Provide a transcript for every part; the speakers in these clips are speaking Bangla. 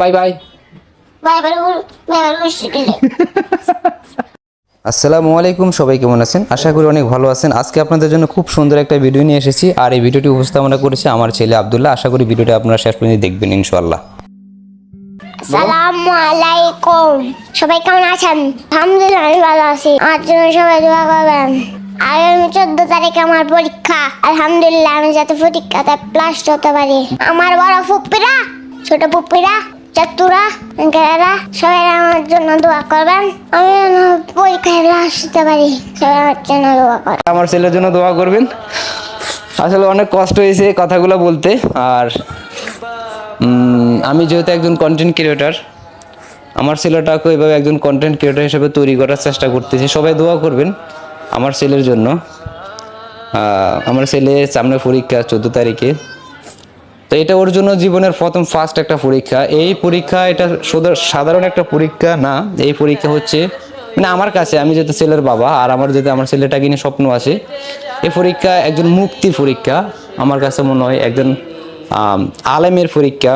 Bye bye. আসসালামু আলাইকুম সবাই কেমন আছেন? আশা করি অনেক ভালো আছেন। আজকে আপনাদের জন্য খুব সুন্দর একটা ভিডিও নিয়ে এসেছি আর এই ভিডিওটি উপস্থাপনা করেছে আমার ছেলে আব্দুল্লাহ। আশা করি ভিডিওটা আপনারা শেষ পর্যন্ত দেখবেন ইনশাআল্লাহ। আসসালামু আলাইকুম। সবাই কেমন আছেন? আলহামদুলিল্লাহ আমি ভালো আছি। আমার জন্য সবাই দোয়া করবেন। আগামী চোদ্দ তারিখে আমার পরীক্ষা। আলহামদুলিল্লাহ আমি যাতে পরীক্ষাতে প্লাস হতে পারি। আমার বড় ফুপিরা ছোট পুপ্পিরা চাতুরা, গেরা, সবাই আমার জন্য দোয়া করবেন। আমি পরীক্ষায় হতে পারি, সবাই আমার জন্য দোয়া করবেন। আমার ছেলের জন্য দোয়া করবেন। আসলে অনেক কষ্ট হয়েছে কথাগুলো বলতে, আর আমি যেহেতু একজন কন্টেন্ট ক্রিয়েটার আমার ছেলেটাকে এভাবে একজন কন্টেন্ট ক্রিয়েটার হিসেবে তৈরি করার চেষ্টা করতেছি। সবাই দোয়া করবেন আমার ছেলের জন্য। আমার ছেলে সামনে পরীক্ষা চোদ্দ তারিখে। তো এটা ওর জন্য জীবনের প্রথম ফার্স্ট একটা পরীক্ষা। এই পরীক্ষা এটা সাধারণ একটা পরীক্ষা না, এই পরীক্ষা হচ্ছে মানে আমার কাছে, আমি যেহেতু ছেলের বাবা, আর আমার যেহেতু আমার ছেলেটাকে নিয়ে স্বপ্ন আছে এই পরীক্ষা একজন মুক্তির পরীক্ষা, আমার কাছে মনে হয় একজন আলেমের পরীক্ষা,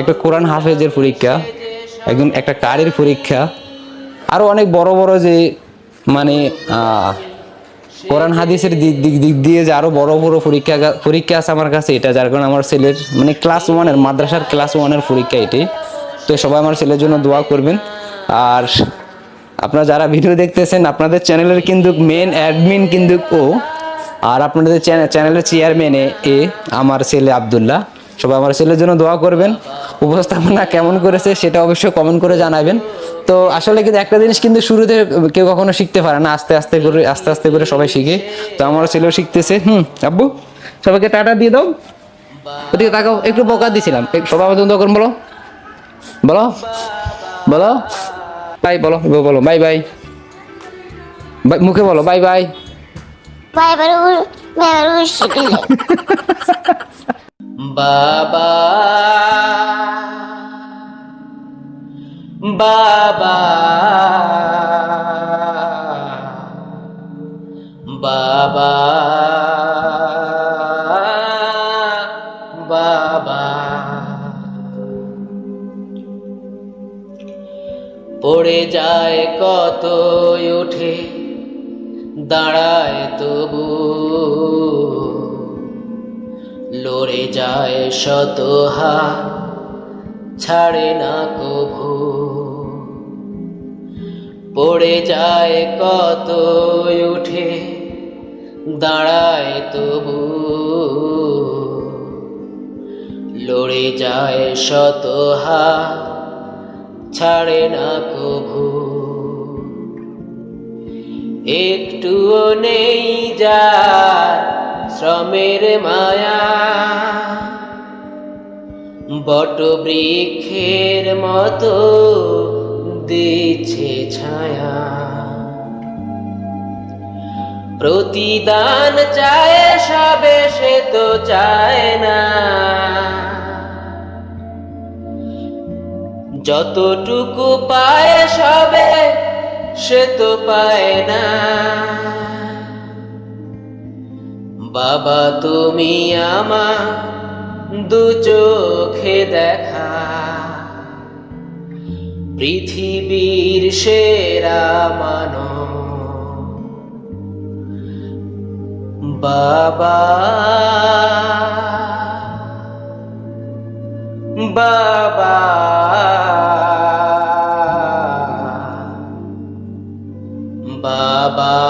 একটা কোরআন হাফেজের পরীক্ষা, একজন একটা কারের পরীক্ষা আরও অনেক বড় বড় যে মানে কোরআন হাদিসের দিক দিক দিক দিয়ে যে আরও বড় বড় পরীক্ষা পরীক্ষা আছে আমার কাছে, এটা যার কারণে আমার ছেলের মানে ক্লাস ওয়ানের মাদ্রাসার ক্লাস ওয়ানের পরীক্ষা এটি। তো সবাই আমার ছেলের জন্য দোয়া করবেন। আর আপনারা যারা ভিডিও দেখতেছেন, আপনাদের চ্যানেলের কিন্তু মেন অ্যাডমিন কিন্তু ও। আর আপনাদের চ্যানেলের চেয়ারম্যান এ আমার ছেলে আবদুল্লাহ। সবাই আমার ছেলের জন্য দোয়া করবেন। উপস্থাপনা কেমন করেছে, সেটা অবশ্যই কমেন্ট করে জানাবেন। তো আসলে কিন্তু একটা জিনিস কিন্তু শুরুতে কেউ কখনো শিখতে পারে না আস্তে আস্তে করে আস্তে আস্তে করে সবাই শিখে। তো আমার ছেলেও শিখতেছে হুম আব্বু? সবাইকে টাটা দিয়ে দাও। ওদিকে তাকাও একটু বকা দিছিলাম। সবাই আমার জন্য বলো। বলো। বলো। বাই বলো বলো বাই বাই। বাই মুখে বলো বাই বাই। Bye bye. বাবা। বাবা। বাবা। বাবা। পড়ে যায় কত উঠে, দাঁড়ায় তবু। লড়ে যায় শত হাত, ছাড়ে না কভু। পড়ে যায় কত উঠে, দাঁড়ায় তবু। লড়ে যায় শত হাত, ছাড়ে না কভু। একটুও নেই যার শ্রমের মায়া। বট বৃক্ষের মতো দিচ্ছে ছায়া। প্রতিদান চায়, সবে সে তো চায় না। যতটুকু পায়, সবে সে তো পায় না। বাবা, তুমি আমার দু চোখে দেখা। পৃথিবীর সেরা মানো বাবা। বাবা। বাবা।